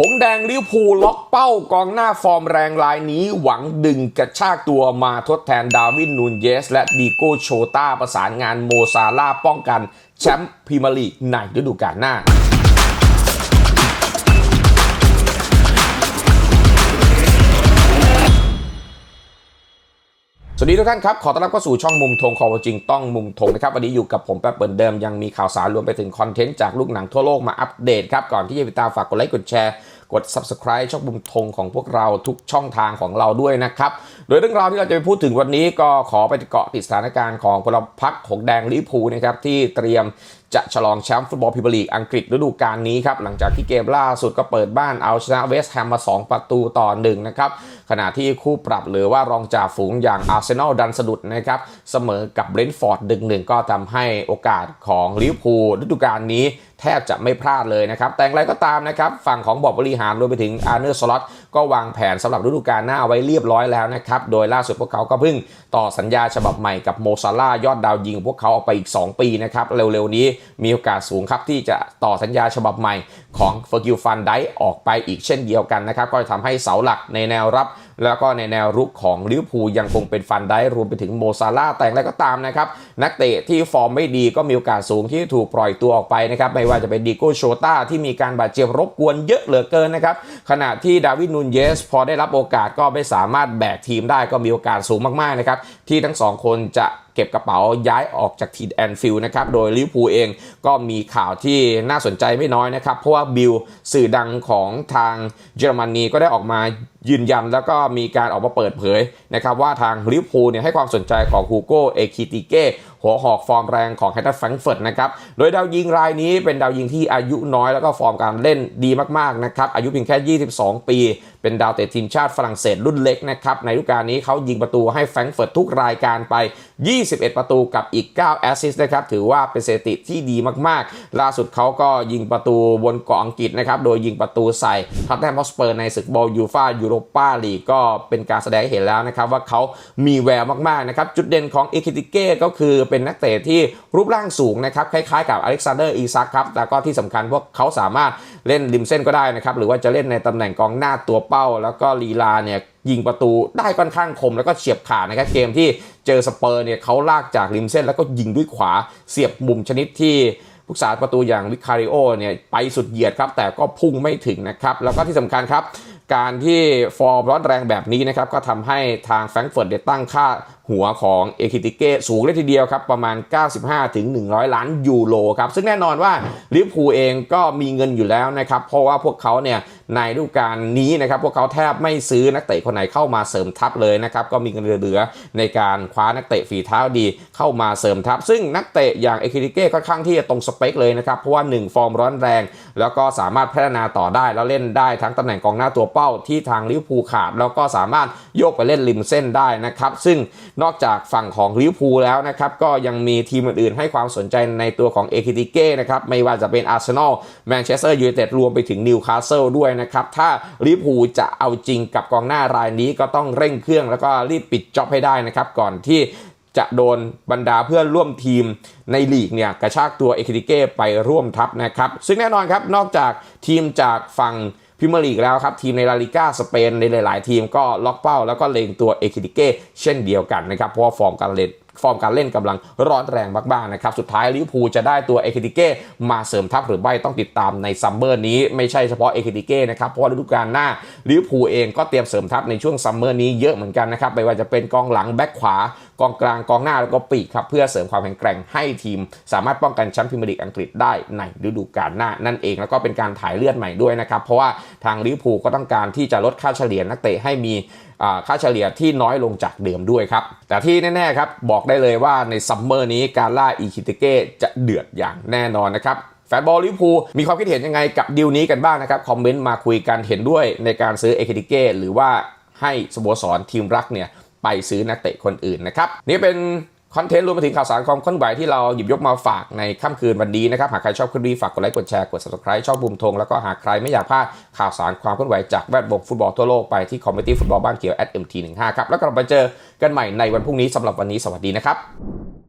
หงแดงลิวพูลล็อกเป้ากองหน้าฟอร์มแรงรายนี้ หวังดึงกระชากตัวมาทดแทนดาวินนูนเยส และดีโก้โชต้าประสานงานโมซาลาป้องกันแชมป์พรีเมียร์ลีกในฤดูกาลหน้า ดีทุกท่านครับ ขอต้อนรับเข้าสู่ช่องมุมธงคอจริงต้องมุมธงนะครับ วันนี้อยู่กับผมแป๊บเปิดเดิมยังมีข่าวสารรวมไปถึงคอนเทนต์จากลูกหนังทั่วโลกมาอัปเดตครับ ก่อนที่จะไปตามฝากกดไลค์กดแชร์ กด subscribe ช่องมุมธงของพวกเราทุกช่องทางของเราด้วยนะครับ โดยเรื่องราวที่เราจะไปพูดถึงวันนี้ก็ขอไปเกาะติดสถานการณ์ของพลพรรคหงแดงลิพูนะครับที่เตรียมจะฉลองแชมป์ฟุตบอลพรีเมียร์ลีกอังกฤษฤดูกาลนี้ครับ หลังจากที่เกมล่าสุดก็เปิดบ้านเอาชนะเวสต์แฮมมา 2 ประตูต่อ1นะครับ ขณะที่คู่ปรับหรือว่ารองจ่าฝูงอย่างอาร์เซนอลดันสะดุดนะครับ เสมอกับเบรนท์ฟอร์ดดึงหนึ่งก็ทำให้โอกาสของลิเวอร์พูลฤดูกาลนี้แทบจะไม่พลาดเลยนะครับ แต่อย่างไรก็ตามนะครับ ฝั่งของบอร์ดบริหารรวมไปถึงอาร์เนอร์สล็อตก็วางแผนสำหรับฤดูกาลหน้าไว้เรียบร้อยแล้วนะครับ โดยล่าสุดพวกเขาก็เพิ่งต่อสัญญาฉบับใหม่กับโมซาร่ายอดดาวยิงของพวกเขาออกไปอีก 2 ปีนะครับ เร็วๆนี้มีโอกาสสูงครับที่จะต่อสัญญาฉบับใหม่ของเฟอร์กิลฟันไดออกไปอีกเช่นเดียวกันนะครับ ก็จะทำให้เสาหลักในแนวรับ แล้วก็ในแนวรุกของลิเวอร์พูลยังคงเป็นฟันได้รวมไปถึงโมซาลาแต่อย่างไรก็ตามนะครับ นักเตะที่ฟอร์มไม่ดีก็มีโอกาสสูงที่ถูกปล่อยตัวออกไปนะครับไม่ว่าจะเป็นดิโก้โชต้าที่มีการบาดเจ็บรบกวนเยอะเหลือเกินนะครับขณะที่ดาวิดนูนเยส พอได้รับโอกาสก็ไม่สามารถแบกทีมได้ก็มีโอกาสสูงมากๆนะครับที่ทั้งสองคนจะเก็บกระเป๋าย้ายออกจากทีแอนฟิลด์นะครับ โดยลิเวอร์พูลเองก็มีข่าวที่น่าสนใจไม่น้อยนะครับ เพราะว่าบิลสื่อดังของทางเยอรมนีก็ได้ออกมายืนยันแล้วก็มีการออกมาเปิดเผยนะครับว่าทางลิเวอร์พูลเนี่ยให้ความสนใจของฮูโกเอคิติเก้หัวหอกฟอร์มแรงของแฮตต์แฟรงเฟิร์ตนะครับ โดยดาวยิงรายนี้เป็นดาวยิงที่อายุน้อยแล้วก็ฟอร์มการเล่นดีมากๆนะครับ อายุเพียงแค่ 22 ปี เป็นดาวเตะทีมชาติฝรั่งเศสรุ่นเล็กนะครับ ในฤดูกาลนี้เขายิงประตูให้แฟรงเฟิร์ตทุกรายการไป21 ประตูกับอีก 9 แอสซิสต์นะครับ ถือว่าเป็นสถิติที่ดีมากๆ ล่าสุดเขาก็ยิงประตูบนเกาะอังกฤษนะครับ โดยยิงประตูใส่ท็อตแนมฮอสเปอร์ในศึกบอลยูฟ่ายูโรปาลีกก็เป็นการแสดงให้เห็นแล้วนะครับ ว่าเขามีแววมากๆนะครับ จุดเด่นของเอคิติเก้ก็คือเป็นนักเตะที่รูปร่างสูงนะครับ คล้ายๆกับอเล็กซานเดอร์อีซักครับแต่ก็ที่สำคัญพวกเขาสามารถเล่นริมเส้นก็ได้นะครับหรือว่าจะเล่นในตำแหน่งกองหน้าตัวเป้า แล้วก็ลีลาเนี่ย ยิงประตูได้ค่อนข้างคมแล้วก็เฉียบขาดนะครับเกมที่เจอสเปอร์เนี่ยเขาลากจากริมเส้นแล้วก็ยิงด้วยขวาเสียบมุมชนิดที่ผู้สาประตูอย่างวิคาริโอเนี่ยไปสุดเหยียดครับแต่ก็พุ่งไม่ถึงนะครับแล้วก็ที่สำคัญครับ การที่ฟอร์มร้อนแรงแบบนี้นะครับก็ทำให้ทางแฟรงก์เฟิร์ตได้ตั้งค่าหัวของเอคิติเก้สูงเลยทีเดียวครับ ประมาณ 95ถึง100 ล้านยูโรครับ ซึ่งแน่นอนว่าลิเวอร์พูลเองก็มีเงินอยู่แล้วนะครับ เพราะว่าพวกเขาเนี่ย ในฤดูกาลนี้นะครับพวกเขาแทบไม่ซื้อนักเตะคนไหนเข้ามาเสริมทัพเลยนะครับก็มีเงินเหลือในการคว้านักเตะฝีเท้าดีเข้ามาเสริมทัพ ซึ่งนักเตะอย่างเอคิริเก้ค่อนข้างที่จะตรงสเปคเลยนะครับเพราะว่า 1 ฟอร์มร้อนแรง แล้วก็สามารถพัฒนาต่อได้แล้วเล่นได้ทั้งตำแหน่งกองหน้าตัวเป้าที่ทางลิเวอร์พูลขาด แล้วก็สามารถโยกไปเล่นริมเส้นได้นะครับ ซึ่งนอกจากฝั่งของลิเวอร์พูลแล้วนะครับ ก็ยังมีทีมอื่นๆ ให้ความสนใจในตัวของเอคิติเก้นะครับ ไม่ว่าจะเป็นอาร์เซนอลแมนเชสเตอร์ยูไนเต็ดรวมไปถึงนิวคาสเซิลด้วยนะครับ ถ้าลิเวอร์พูลจะเอาจริงกับกองหน้ารายนี้ก็ต้องเร่งเครื่อง แล้วก็รีบปิดจ็อบให้ได้นะครับก่อนที่ จะโดนบรรดาเพื่อนร่วมทีมในลีกเนี่ยกระชากตัวเอคิติเก้ไปร่วมทัพนะครับ ซึ่งแน่นอนครับนอกจากทีมจากฝั่งพรีเมียร์ลีกแล้วครับ ทีมในลาลิก้าสเปนในหลาย ๆ ทีมก็ล็อกเป้า แล้วก็เลงตัวเอคิติเก้เช่นเดียวกันนะครับเพราะฟอร์มการเล่นฟอร์มการเล่นกำลังร้อนแรงมากๆนะครับ สุดท้ายลิเวอร์พูลจะได้ตัวเอคิติเก้มาเสริมทัพหรือไม่ต้องติดตามในซัมเมอร์นี้ไม่ใช่เฉพาะเอคิติเก้นะครับ เพราะฤดูกาลหน้าลิเวอร์พูลเองก็เตรียมเสริมทัพในช่วงซัมเมอร์นี้เยอะเหมือนกันนะครับ ไม่ว่าจะเป็นกองหลังแบ็คขวา กองกลางกองหน้าแล้วก็ปีกครับเพื่อเสริมความแข็งแกร่งให้ทีม สามารถป้องกันแชมป์พรีเมียร์ลีกอังกฤษได้ในฤดูกาลหน้านั่นเองแล้วก็เป็นการถ่ายเลือดใหม่ด้วยนะครับ เพราะว่าทางลิเวอร์พูลก็ต้องการที่จะลดค่าเฉลี่ยนักเตะให้มีค่าเฉลี่ยที่น้อยลงจากเดิมด้วยครับ แต่ที่แน่ๆครับบอกได้เลยว่าในซัมเมอร์นี้การล่าอีคิเตเก้จะเดือดอย่างแน่นอนนะครับแฟนบอลลิเวอร์พูลมีความคิดเห็นยังไงกับดีลนี้กันบ้างนะครับ คอมเมนต์มาคุยกันเห็นด้วยในการซื้อเอคิติเก้หรือว่าให้สโมสรทีมรักเนี่ย ไปซื้อนักเตะคนอื่นนะครับนี่เป็นคอนเทนต์รวมไปถึงข่าวสารความเคลื่อนไหวที่เราหยิบยกมาฝากในค่ำคืนวันนี้นะครับ หากใครชอบคลิปนี้ฝากกดไลค์กดแชร์กด subscribe ชอบบุมธงแล้วก็หากใครไม่อยากพลาดข่าวสารความเคลื่อนไหวจากแวดวงฟุตบอลทั่วโลกไปที่คอมมิตี้ฟุตบอลบ้านเขียว @mt15 ครับแล้วก็เราไปเจอกันใหม่ในวันพรุ่งนี้สำหรับวันนี้สวัสดีนะครับ